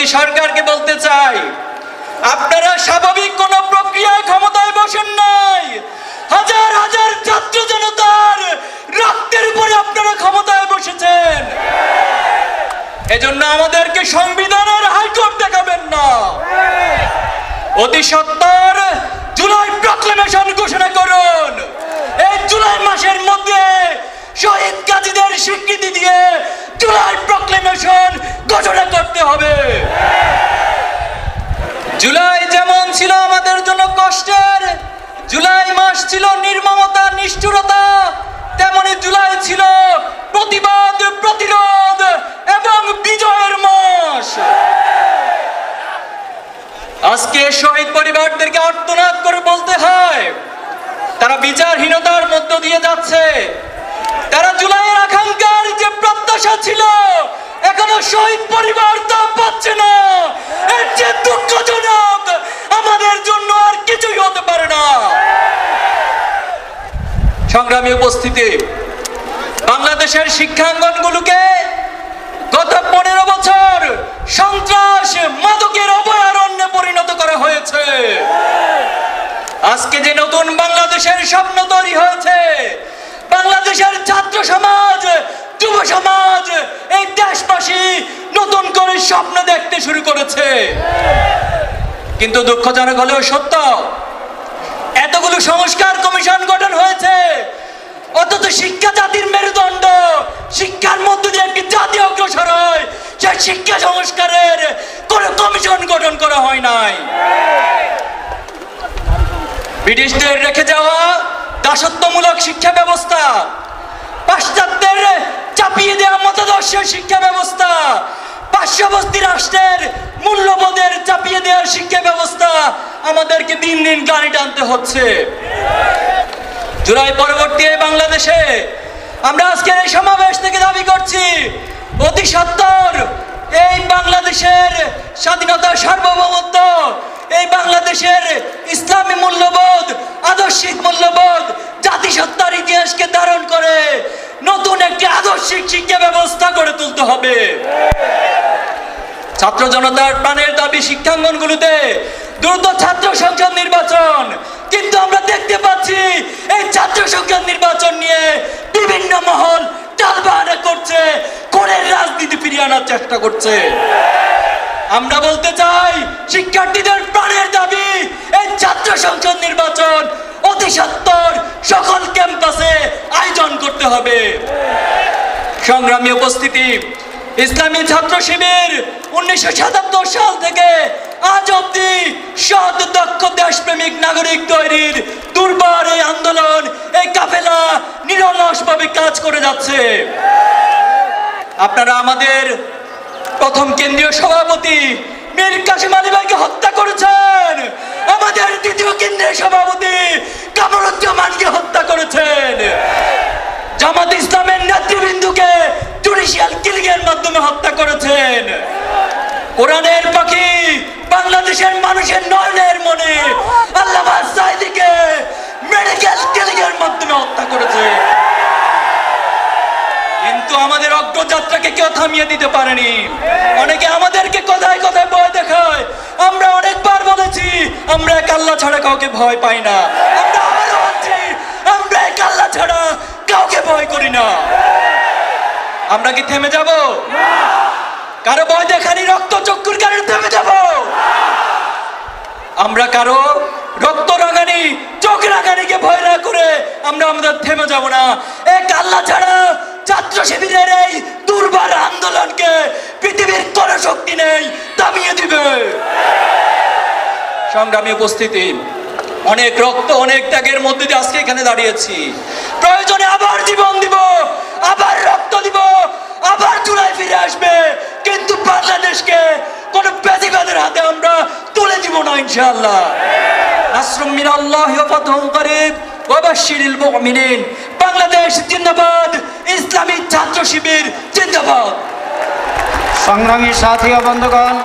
অন্তর্বর্তী সরকারকে বলতে চাই, আপনারা স্বাভাবিক কোন প্রক্রিয়ায় ক্ষমতায় বসেন নাই। হাজার হাজার ছাত্র জনতার রক্তের উপরে আপনারা ক্ষমতায় বসেছেন। এজন্য আমাদেরকে সংবিধানের হাইকোর্ট দেখাবেন না। অতি সত্তর জুলাই প্রক্লেমেশন ঘোষণা করুন। এই জুলাই মাসের মধ্যে শহীদ কাজীদের স্বীকৃতি দিয়ে জুলাই প্রক্লেমেশন ঘোষণা করতে হবে। জুলাই যেমন ছিল আমাদের জন্য কষ্টের, জুলাই মাস ছিল নির্মমতা, নিষ্ঠুরতা, তেমনি জুলাই ছিল প্রতিবাদ, প্রতিরোধ এবং বিজয়ের মাস। আজকে শহীদ পরিবারদেরকে আর্তনাদ করে বলতে হয়, তারা বিচারহীনতার মধ্য দিয়ে পরিবার তা পাচ্ছে না। এর যে দুঃখজনক আমাদের জন্য আর কিছুই হতে পারে না। সংগ্রামী উপস্থিতি, বাংলাদেশের শিক্ষাঙ্গনগুলোকে গত পনেরো বছর সন্ত্রাস, মাদকের অভয়ারণ্যে পরিণত করা হয়েছে। আজকে যে নতুন বাংলাদেশের স্বপ্ন তৈরি হয়েছে, বাংলাদেশের ছাত্র সমাজ, যুব সমাজ, এই দেশবাসী নতুন করে স্বপ্ন দেখতে শুরু করেছে। কিন্তু দুঃখজনক হলেও সত্য, এতগুলো সংস্কার কমিশন গঠন হয়েছে। অথচ শিক্ষা জাতির মেরুদণ্ড, শিক্ষার মধ্য দিয়ে একটি জাতি অগ্রসর হয়। সেই শিক্ষা সংস্কারের কোন কমিশন গঠন করা হয় নাই। ব্রিটিশদের রেখে যাওয়া দাসত্বমূলক শিক্ষা ব্যবস্থা, পাশ্চাত্যের চাপিয়ে দেওয়া মতাদর্শ শিক্ষা ব্যবস্থা পার্শ্ববর্তী রাষ্ট্রের মূল্যবোধের চাপিয়ে দেওয়ার শিক্ষা ব্যবস্থা আমাদেরকে দিন দিন গাড়ি টানতে হচ্ছে। জুলাই পরবর্তী বাংলাদেশে আমরা আজকের এই সমাবেশ থেকে দাবি করছি, অতি সত্তর এই বাংলাদেশের স্বাধীনতা সার্বভৌমত্ব, এই বাংলাদেশের ইসলামী মূল্যবোধ, আদর্শিক মূল্যবোধ, জাতিসত্তার ইতিহাসকে ধারণ করে নতুন একটি আদর্শিক শিক্ষা ব্যবস্থা গড়ে তুলতে হবে। ছাত্র জনতার প্রাণের দাবি শিক্ষাঙ্গনগুলোতে দ্রুত ছাত্র সংসদ নির্বাচন। কিন্তু আমরা দেখতে পাচ্ছি এই ছাত্র সংসদ নির্বাচন নিয়ে বিভিন্ন মহল টালবাহানা করছে কোণের রাজনীতি ফিরিয়ে আনার চেষ্টা করছে। আমরা বলতে চাই, শিক্ষার্থীদের প্রাণের দাবি, এই ছাত্র সংসদ নির্বাচন অতি সত্তর সকল ক্যাম্পাসে আয়োজন করতে হবে। সংগ্রামী উপস্থিতি ইসলামী ছাত্র শিবির উনিশশো সাতাত্তর সাল থেকে আজ অব্দি সৎ, দক্ষ, দেশপ্রেমিক নাগরিক তৈরির দুর্বার এই আন্দোলন, এই কাফেলা নিরলসভাবে কাজ করে যাচ্ছে। আপনারা আমাদের প্রথম কেন্দ্রীয় সভাপতি মীর কাসিম আলী ভাইকে হত্যা করেছেন। আমাদের দ্বিতীয় কেন্দ্রীয় সভাপতি কামরুজ্জামানকে হত্যা করেছেন। জামাত ইসলামের নেতৃবৃন্দকে জুডিশিয়াল কিলিং এর মাধ্যমে হত্যা করেছেন। কোরআনের পাখি বাংলাদেশের মানুষের নয়নের মনে আল্লাহ সাইদিকে মেডিকেল কিলিং এর মাধ্যমে হত্যা করেছে। কিন্তু আমাদের অগ্রযাত্রাকে কেউ থামিয়ে দিতে পারেনি। অনেকে আমাদেরকে কোথায় কোথায় ভয় দেখায়। আমরা অনেকবার বলেছি, আমরা এক আল্লাহ ছাড়া কাউকে ভয় পাই না। আমরা আমরা এক আল্লাহ ছাড়া কাউকে ভয় করি না। আমরা কি থেমে যাব? কারও ভয় দেখানি, রক্ত চক্ষুর কারণে থেমে যাব। আমরা কারও রক্ত রাগানি চোখ রাগানিকে ভয় না করে আমরা আমাদের থেমে যাব না। এক আল্লাহ ছাড়া ছাত্র শিবিরের এই দুর্বার আন্দোলনকে পৃথিবীর কোন শক্তি নেই, থামিয়ে দিবে। সংগ্রামী উপস্থিতি, অনেক রক্ত, অনেক ত্যাগের মধ্যে দিয়ে আজকে এখানে দাঁড়িয়েছি। প্রয়োজনে আবার জীবন দিব। আবার রক্ত দিব, আবার চুলায় ফিরে আসবে। কিন্তু বাংলাদেশকে কোন বেদিবাদের হাতে আমরা তুলে দিব না, ইনশাআল্লাহ। নাসরুম মিনাল্লাহি ওয়া ফাতহুন করিব ওয়া বাশশিরিল মুমিনিন। বাংলাদেশ জিন্দাবাদ, ইসলামী ছাত্র শিবির জিন্দাবাদ। সংগ্রামী সাথী বন্ধুগণ